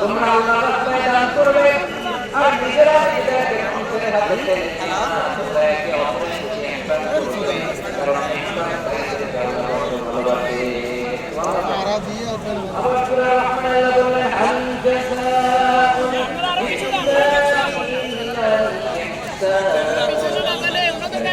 তোমরা আল্লাহ রাস্তায় দান করবে আর নিজেরা নিজেদের হাতে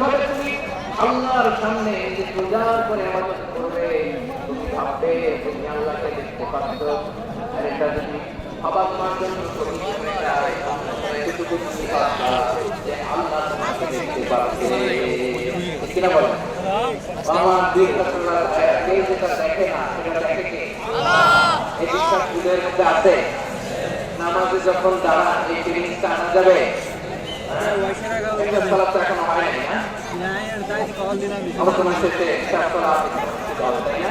ভাবে তুমি আল্লাহর সামনে পূজার করে ইবাদত ভাবা তোমার জন্য আল্লাহ তোমাকে দেখতে পাচ্ছে আমার দুই কথার কেউ যেটা দেখে না সেটা দেখে কে এই বিশ্বাস হৃদয়ের মধ্যে আছে নামাজে যখন দাঁড়ান এই ফিলিংসটা আনা যাবে একটা সালাদ তো এখনও নাই? আলোচনা শেষে একটা সালাদ হবে, তাই না?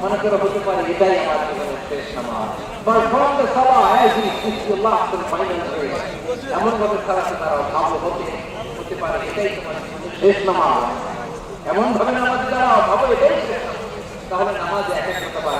মনে করে হতে পারে এটাই আমার জীবনের শেষ নামাজ বা as it is Allah final এমন ভাবে সালাতে তারা ভালো হতে হতে পারে, এটাই তোমার শেষ নামাজ এমন ভাবে নামাজ দাঁড়াও ভাবো এটাই তাহলে নামাজ এক এক হতে পারে